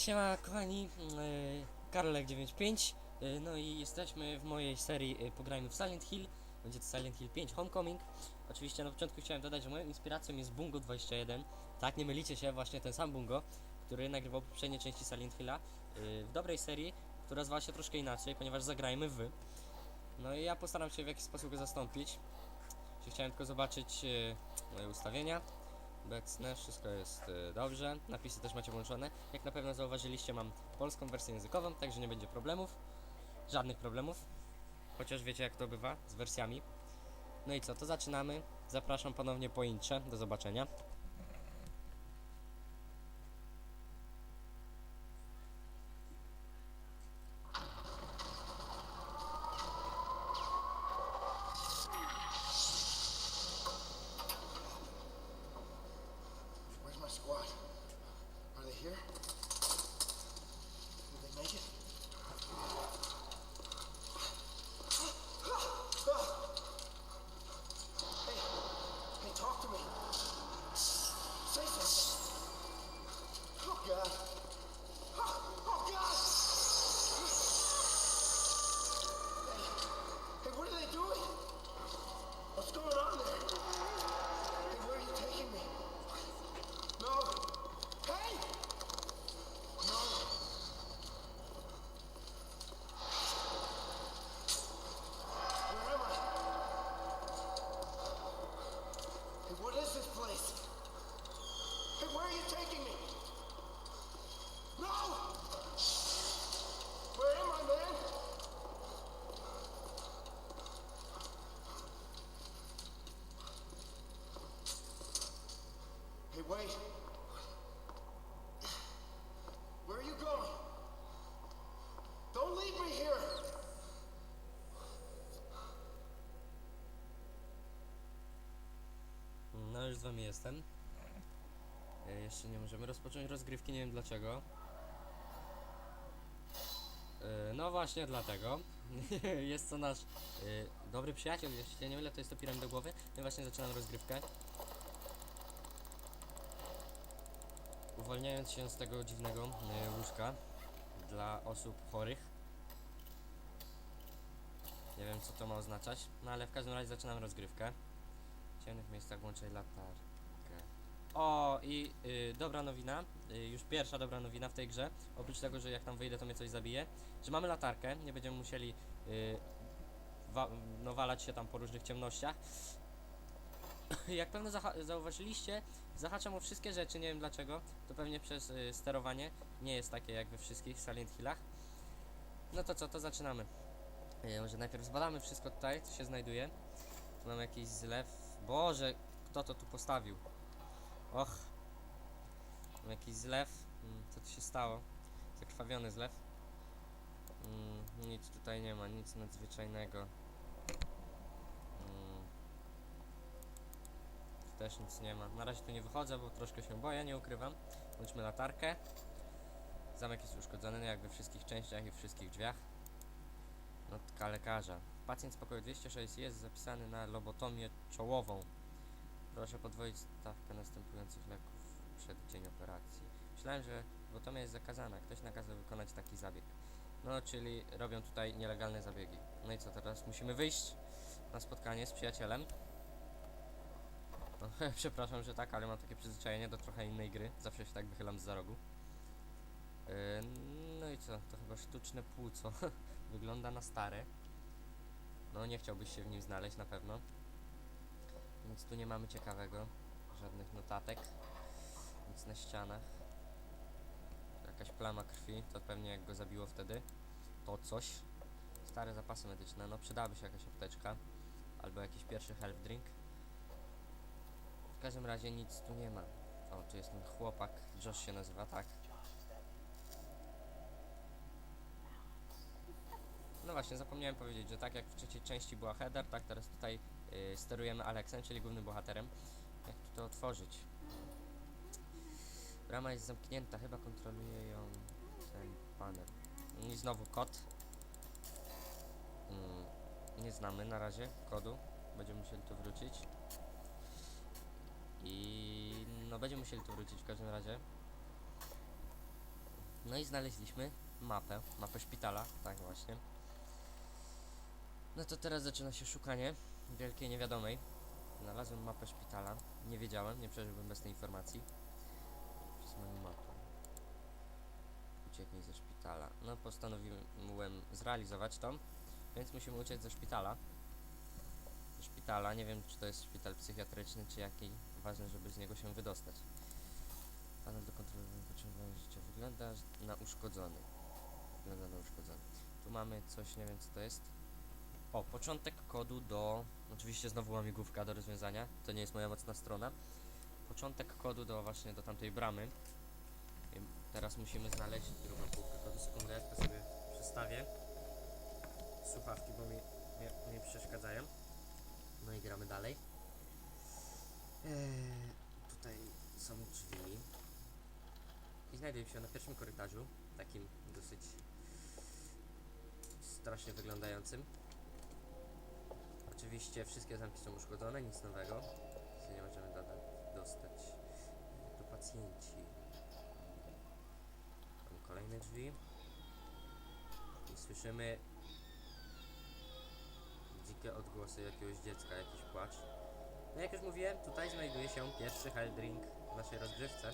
Siema kochani, yy, Karolek95 yy, No i jesteśmy w mojej serii yy, Pograjmy w Silent Hill. Będzie to Silent Hill 5 Homecoming. Oczywiście na początku chciałem dodać, że moją inspiracją jest Bungo21 Tak, nie mylicie się, właśnie ten sam Bungo Który nagrywał poprzednie części Silent Hilla W dobrej serii, która zwa się troszkę inaczej, ponieważ zagrajmy w. No i ja postaram się w jakiś sposób go zastąpić. Chciałem tylko zobaczyć moje ustawienia Obecne, wszystko jest y, dobrze. Napisy też macie włączone. Jak na pewno zauważyliście, mam polską wersję językową, także nie będzie problemów. Żadnych problemów. Chociaż wiecie jak to bywa z wersjami. No i co, to zaczynamy. Zapraszam ponownie po intrze. Do zobaczenia. Z wami jestem. E, Jeszcze nie możemy rozpocząć rozgrywki, nie wiem dlaczego. E, No właśnie dlatego. jest to nasz e, dobry przyjaciel, jeśli się nie mylę, to jest to piram do głowy. No właśnie zaczynam rozgrywkę. Uwolniając się z tego dziwnego łóżka dla osób chorych. Nie wiem co to ma oznaczać, no ale w każdym razie zaczynam rozgrywkę. Ciemnych miejscach włączaj latarkę. O, i y, dobra nowina, y, już pierwsza dobra nowina w tej grze, oprócz tego, że jak tam wyjdę, to mnie coś zabije, że mamy latarkę, nie będziemy musieli y, wa no, walać się tam po różnych ciemnościach. jak pewno zauważyliście, zahaczam o wszystkie rzeczy, nie wiem dlaczego, to pewnie przez y, sterowanie, nie jest takie jak we wszystkich Silent Hillach. No to co, to zaczynamy. Y, może najpierw zbadamy wszystko tutaj, co się znajduje. Mam jakiś zlew. Boże, kto to tu postawił? Och. Mam jakiś zlew. Mm, Co tu się stało? Zakrwawiony zlew. Mm, nic tutaj nie ma, nic nadzwyczajnego. Mm. Tu też nic nie ma. Na razie tu nie wychodzę, bo troszkę się boję, nie ukrywam. Włączmy latarkę. Zamek jest uszkodzony, jak we wszystkich częściach i wszystkich drzwiach. Notka lekarza. Pacjent z pokoju 206 jest zapisany na lobotomię czołową. Proszę podwoić stawkę następujących leków przed dzień operacji. Myślałem, że lobotomia jest zakazana. Ktoś nakazał wykonać taki zabieg. No, czyli robią tutaj nielegalne zabiegi. No i co teraz? Musimy wyjść na spotkanie z przyjacielem. No, przepraszam, że tak, ale mam takie przyzwyczajenie do trochę innej gry. Zawsze się tak wychylam z za rogu. Yy, no i co? To chyba sztuczne płuco. Wygląda na stare. No nie chciałbyś się w nim znaleźć na pewno. Nic tu nie mamy ciekawego. Żadnych notatek. Nic na ścianach. Jakaś plama krwi, to pewnie jak go zabiło wtedy. To coś. Stare zapasy medyczne, no przydałaby się jakaś apteczka. Albo jakiś pierwszy health drink. W każdym razie nic tu nie ma. O, tu jest ten chłopak, Josh się nazywa, tak. Właśnie, zapomniałem powiedzieć, że tak jak w trzeciej części była header, tak teraz tutaj y, sterujemy Alexem, czyli głównym bohaterem. Jak tu to otworzyć? Brama jest zamknięta, chyba kontroluje ją ten panel. I znowu kod. Mm, nie znamy na razie kodu. Będziemy musieli tu wrócić. I no będziemy musieli tu wrócić w każdym razie. No i znaleźliśmy mapę, mapę szpitala, tak właśnie. No to teraz zaczyna się szukanie wielkiej niewiadomej. Znalazłem mapę szpitala. Nie wiedziałem, nie przeżyłbym bez tej informacji. Przez moją mapę. Ucieknij ze szpitala. No postanowiłem zrealizować to, więc musimy uciec ze szpitala. Ze szpitala, nie wiem czy to jest szpital psychiatryczny czy jaki. Ważne, żeby z niego się wydostać. Panel do kontroli wypoczywania życia wygląda na uszkodzony. Wygląda na uszkodzony. Tu mamy coś, nie wiem co to jest. O, początek kodu do... Oczywiście znowu łamigłówka do rozwiązania. To nie jest moja mocna strona. Początek kodu do właśnie do tamtej bramy. I teraz musimy znaleźć drugą półkę kodu. Sekundę, ja sobie przestawię. Słuchawki, bo mi, mi, mi przeszkadzają. No i gramy dalej. Eee, tutaj są drzwi. I znajduję się na pierwszym korytarzu, takim dosyć strasznie wyglądającym. Oczywiście wszystkie zamki są uszkodzone, nic nowego. Się nie możemy doda- dostać. Tu pacjenci. Tam kolejne drzwi. I słyszymy dzikie odgłosy jakiegoś dziecka, jakiś płacz. No jak już mówiłem, tutaj znajduje się pierwszy hell drink w naszej rozgrywce.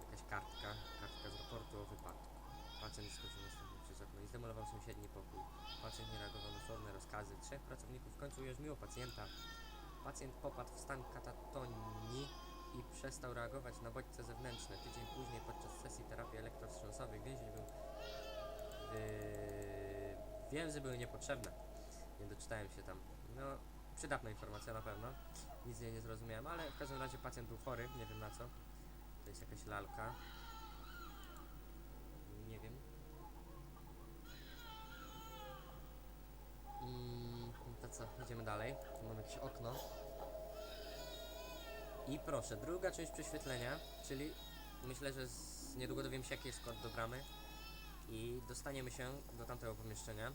Jakaś kartka, kartka z raportu o wypadku. Pacjent skoczył następnie przez okno i zdemolował sąsiedni pokój. Pacjent nie reagował na słowne rozkazy. Trzech pracowników w końcu ujarzmiło pacjenta. Pacjent popadł w stan katatonii i przestał reagować na bodźce zewnętrzne. Tydzień później podczas sesji terapii elektrowstrząsowej więzień był... Yy... Więzy były niepotrzebne. Nie doczytałem się tam. No, przydatna informacja na pewno. Nic niej nie zrozumiałem, ale w każdym razie pacjent był chory, nie wiem na co. To jest jakaś lalka. Nie wiem. Mm, to co, idziemy dalej. Okno. I proszę, druga część prześwietlenia, czyli myślę, że z, niedługo dowiem się jaki jest kod do bramy i dostaniemy się do tamtego pomieszczenia.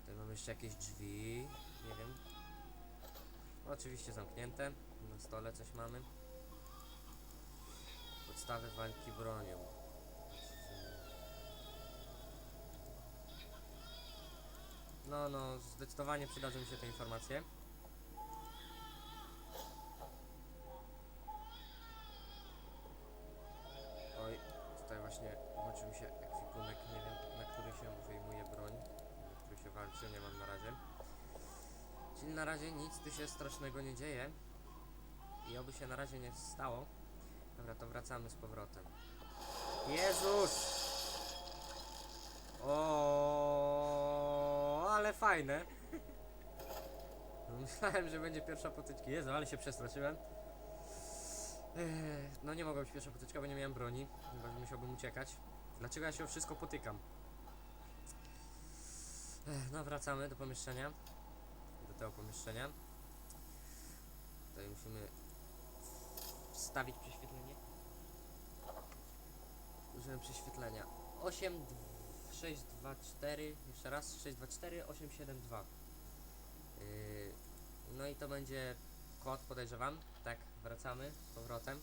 Tutaj mamy jeszcze jakieś drzwi, nie wiem. Oczywiście zamknięte. Na stole coś mamy. Podstawy walki bronią. No, no, zdecydowanie przydadzą mi się te informacje. Oj, tutaj właśnie włączył mi się ekwipunek, nie wiem, na który się wyjmuje broń, na który się walczy, nie mam na razie. Czyli na razie nic tu się strasznego nie dzieje. I oby się na razie nie stało. Dobra, to wracamy z powrotem. Jezus! O, ale fajne. Myślałem, że będzie pierwsza potyczka. Jezu, ale się przestraszyłem. No nie mogła być pierwsza potyczka, bo nie miałem broni. Chyba musiałbym uciekać. Dlaczego ja się o wszystko potykam? No wracamy do pomieszczenia. Do tego pomieszczenia. Tutaj musimy wstawić prześwietlenie. Użyłem prześwietlenia. 8, 6, 2, 4, jeszcze raz, 6, 2, 4, 8, 7, 2. Yy, no i to będzie kod, podejrzewam. Tak, wracamy z powrotem.